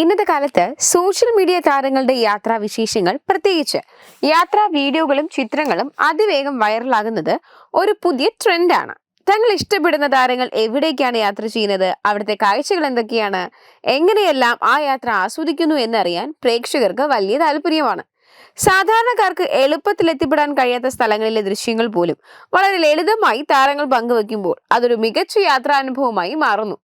ഇന്നത്തെ കാലത്ത് social media താരങ്ങളുടെ യാത്രാ വിശേഷങ്ങൾ പ്രത്യേകിച്ച് യാത്രാ വീഡിയോകളും ചിത്രങ്ങളും അതിവേഗം വൈറലാകുന്നത് ഒരു പുതിയ ട്രെൻഡാണ്. തങ്ങൾ ഇഷ്ടപ്പെടുന്ന താരങ്ങൾ എവിടേക്കാണ് യാത്ര ചെയ്യുന്നത്? അവിടുത്തെ കാഴ്ചകൾ എന്തൊക്കെയാണ്? എങ്ങനെയെല്ലാം ആ യാത്ര ആസ്വദിക്കുന്നു എന്നറിയാൻ പ്രേക്ഷകർക്ക് വലിയ താല്പര്യമാണ്. സാധാരണക്കാർക്ക് എളുപ്പത്തിൽ എത്തിപ്പെടാൻ കഴിയാത്ത സ്ഥലങ്ങളിലെ ദൃശ്യങ്ങൾ പോലും വളരെ ലളിതമായി താരങ്ങൾ പങ്കുവെക്കുമ്പോൾ അതൊരു മികച്ച യാത്രാനുഭവമായി മാറുന്നു.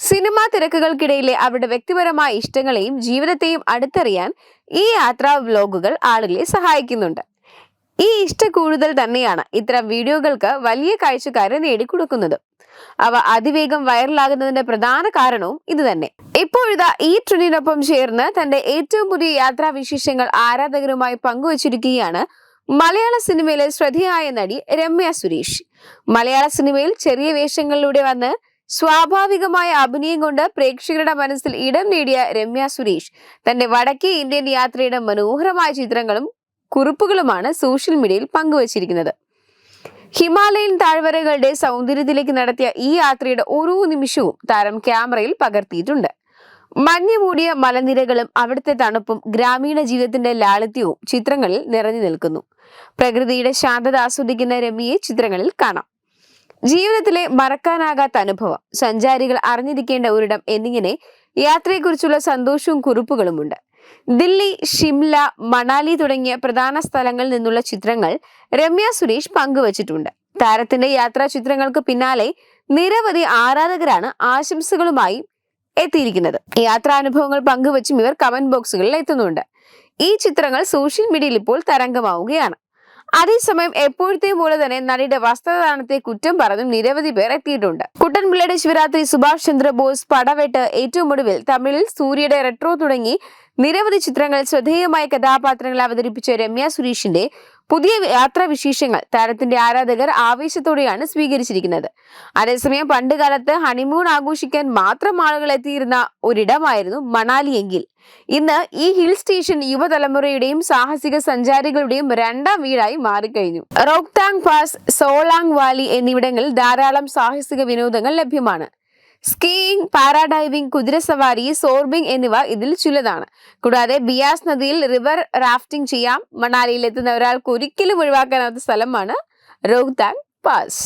സിനിമാ തിരക്കുകൾക്കിടയിലെ അവരുടെ വ്യക്തിപരമായ ഇഷ്ടങ്ങളെയും ജീവിതത്തെയും അടുത്തറിയാൻ ഈ യാത്രാ വ്ലോഗുകൾ ആളുകളെ സഹായിക്കുന്നുണ്ട്. ഈ ഇഷ്ട കൂടുതൽ തന്നെയാണ് ഇത്തരം വീഡിയോകൾക്ക് വലിയ കാഴ്ചക്കാരെ നേടിക്കൊടുക്കുന്നത്. അവ അതിവേഗം വൈറലാകുന്നതിന്റെ പ്രധാന കാരണവും ഇത് തന്നെ ഇപ്പോഴിതാ ഈ ട്രെൻഡിനൊപ്പം ചേർന്ന് തന്റെ ഏറ്റവും പുതിയ യാത്രാ വിശേഷങ്ങൾ ആരാധകരുമായി പങ്കുവച്ചിരിക്കുകയാണ് മലയാള സിനിമയിലെ ശ്രദ്ധേയായ നടി രമ്യ സുരേഷ്. മലയാള സിനിമയിൽ ചെറിയ വേഷങ്ങളിലൂടെ വന്ന് സ്വാഭാവികമായ അഭിനയം കൊണ്ട് പ്രേക്ഷകരുടെ മനസ്സിൽ ഇടം നേടിയ രമ്യ സുരേഷ്. തന്റെ വടക്കേ ഇന്ത്യൻ യാത്രയുടെ മനോഹരമായ ചിത്രങ്ങളും കുറിപ്പുകളുമാണ് സോഷ്യൽ മീഡിയയിൽ പങ്കുവച്ചിരിക്കുന്നത്. ഹിമാലയൻ താഴ്വരകളുടെ സൗന്ദര്യത്തിലേക്ക് നടത്തിയ ഈ യാത്രയുടെ ഓരോ നിമിഷവും താരം ക്യാമറയിൽ പകർത്തിയിട്ടുണ്ട്. മഞ്ഞു മൂടിയ മലനിരകളും അവിടുത്തെ തണുപ്പും ഗ്രാമീണ ജീവിതത്തിന്റെ ലാളിത്യവും ചിത്രങ്ങളിൽ നിറഞ്ഞു നിൽക്കുന്നു. പ്രകൃതിയുടെ ശാന്തത ആസ്വദിക്കുന്ന രമ്യയെ ചിത്രങ്ങളിൽ കാണാം. ജീവിതത്തിലെ മറക്കാനാകാത്ത അനുഭവം സഞ്ചാരികൾ അറിഞ്ഞിരിക്കേണ്ട ഒരിടം എന്നിങ്ങനെ യാത്രയെക്കുറിച്ചുള്ള സന്തോഷവും കുറിപ്പുകളുമുണ്ട്. ദില്ലി ഷിംല മണാലി തുടങ്ങിയ പ്രധാന സ്ഥലങ്ങളിൽ നിന്നുള്ള ചിത്രങ്ങൾ രമ്യ സുരേഷ് പങ്കുവച്ചിട്ടുണ്ട്. താരത്തിന്റെ യാത്രാ ചിത്രങ്ങൾക്ക് പിന്നാലെ നിരവധി ആരാധകരാണ് ആശംസകളുമായി എത്തിയിരിക്കുന്നത്. യാത്രാനുഭവങ്ങൾ പങ്കുവച്ചും ഇവർ കമന്റ് ബോക്സുകളിൽ എത്തുന്നുണ്ട്. ഈ ചിത്രങ്ങൾ സോഷ്യൽ മീഡിയയിൽ ഇപ്പോൾ തരംഗമാവുകയാണ്. അതേസമയം എപ്പോഴത്തെ പോലെ തന്നെ നടിയുടെ വസ്ത്രധാരണത്തെ കുറ്റം പറഞ്ഞും നിരവധി പേർ എത്തിയിട്ടുണ്ട്. കുട്ടൻപിള്ളയുടെ ശിവരാത്രി സുഭാഷ് ചന്ദ്രബോസ് പടവെട്ട് ഏറ്റവും ഒടുവിൽ തമിഴിൽ സൂര്യയുടെ റെട്രോ തുടങ്ങി നിരവധി ചിത്രങ്ങൾ ശ്രദ്ധേയമായ കഥാപാത്രങ്ങൾ അവതരിപ്പിച്ച രമ്യ സുരേഷിന്റെ പുതിയ യാത്രാവിശേഷങ്ങൾ താരത്തിന്റെ ആരാധകർ ആവേശത്തോടെയാണ് സ്വീകരിച്ചിരിക്കുന്നത്. അതേസമയം പണ്ട് കാലത്ത് ഹണിമൂൺ ആഘോഷിക്കാൻ മാത്രം ആളുകൾ എത്തിയിരുന്ന ഒരിടമായിരുന്നു മണാലി എങ്കിൽ. ഇന്ന് ഈ ഹിൽ സ്റ്റേഷൻ യുവതലമുറയുടെയും സാഹസിക സഞ്ചാരികളുടെയും രണ്ടാം വീടായി മാറിക്കഴിഞ്ഞു. റോക്താങ് പാസ് സോളാങ് വാലി എന്നിവിടങ്ങളിൽ ധാരാളം സാഹസിക വിനോദങ്ങൾ ലഭ്യമാണ്. സ്കീയിങ് പാരാഡൈവിംഗ് കുതിരസവാരി സോർബിംഗ് എന്നിവ ഇതിൽ ചിലതാണ്. കൂടാതെ ബിയാസ് നദിയിൽ റിവർ റാഫ്റ്റിംഗ് ചെയ്യാം. മണാലിയിൽ എത്തുന്ന ഒരാൾക്ക് ഒരിക്കലും ഒഴിവാക്കാനാവാത്ത സ്ഥലമാണ് റോഹ്താങ് പാസ്.